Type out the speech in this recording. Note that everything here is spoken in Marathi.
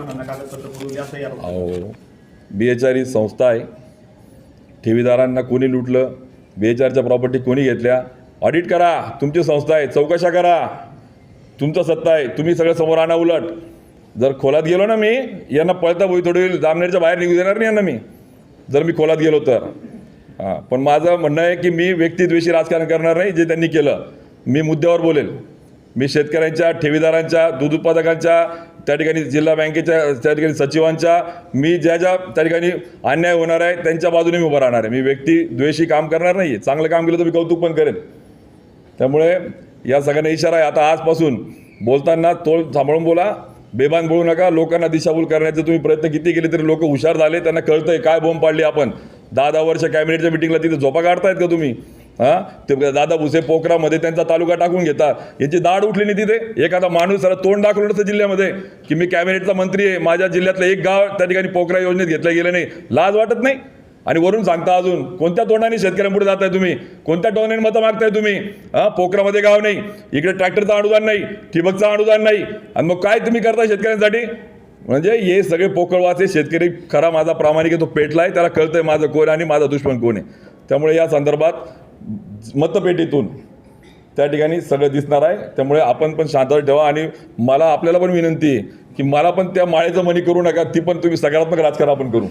जवानांना कागदपत्र पुरवली असं अहो बी एच आर ही संस्था आहे. ठेवीदारांना कोणी लुटलं? बी एच आरच्या प्रॉपर्टी कोणी घेतल्या? ऑडिट करा. तुमची संस्था आहे. चौकशा करा. तुमचं सत्ता आहे. तुम्ही सगळं समोर आणा उलट. जर खोलात गेलो ना मी यांना पळता भोई थोडी जामनेरच्या बाहेर निघू देणार नाही यांना मी. जर मी खोलात गेलो तर. हां. पण माझं म्हणणं आहे की मी व्यक्तिद्वेषी राजकारण करणार नाही जे त्यांनी केलं. मी मुद्द्यावर बोलेल. मी शेतकऱ्यांच्या ठेवीदारांच्या दूध उत्पादकांच्या त्या ठिकाणी जिल्हा बँकेच्या त्या ठिकाणी सचिवांच्या मी ज्या ज्या त्या ठिकाणी अन्याय होणार आहे त्यांच्या बाजूने मी उभं राहणार आहे. मी व्यक्ती द्वेषी काम करणार नाही चांगलं काम केलं तर मी कौतुक पण करेन. त्यामुळे या सगळ्यांना इशारा आहे. आता आजपासून बोलताना तोल सांभाळून बोला. बेबान बोलू नका. लोकांना दिशाभूल करण्याचे तुम्ही प्रयत्न किती केले तरी लोक हुशार झाले. त्यांना कळतंय काय बोंब पाडली आपण. दहा दहा वर्ष कॅबिनेटच्या मिटिंगला तिथे झोपा काढतायत का तुम्ही? हां? ते दादा भुसे पोखरामध्ये त्यांचा तालुका टाकून घेतात यांची दाढ उठली नाही तिथे. एखादा माणूस सर तोंड दाखवलं नसतं जिल्ह्यामध्ये की मी कॅबिनेटचा मंत्री आहे माझ्या जिल्ह्यातलं एक गाव त्या ठिकाणी पोखरा योजनेत घेतलं गेलं नाही. लाज वाटत नाही. आणि वरून सांगता अजून कोणत्या तोंडाने शेतकऱ्यांपुढे जाताय तुम्ही? कोणत्या टोनाने मतं मागताय तुम्ही? हा पोखरामध्ये गाव नाही. इकडे ट्रॅक्टरचं अनुदान नाही ठिबकचं अनुदान नाही. आणि मग काय तुम्ही करताय शेतकऱ्यांसाठी? म्हणजे हे सगळे पोकळवाचे शेतकरी खरा माझा प्रामाणिक आहे तो पेटला आहे त्याला कळतंय माझं कोण आणि माझा दुश्मन कोण आहे. त्यामुळे या संदर्भात मतपेटीतून. त्या ठिकाणी सगळं दिसणार आहे. त्यामुळे आपण पण शांत ठेवा आणि मला आपल्याला पण विनंती आहे की मला पण त्या माळेचं मनी करू नका ती पण तुम्ही सकारात्मक राजकारण आपण करू.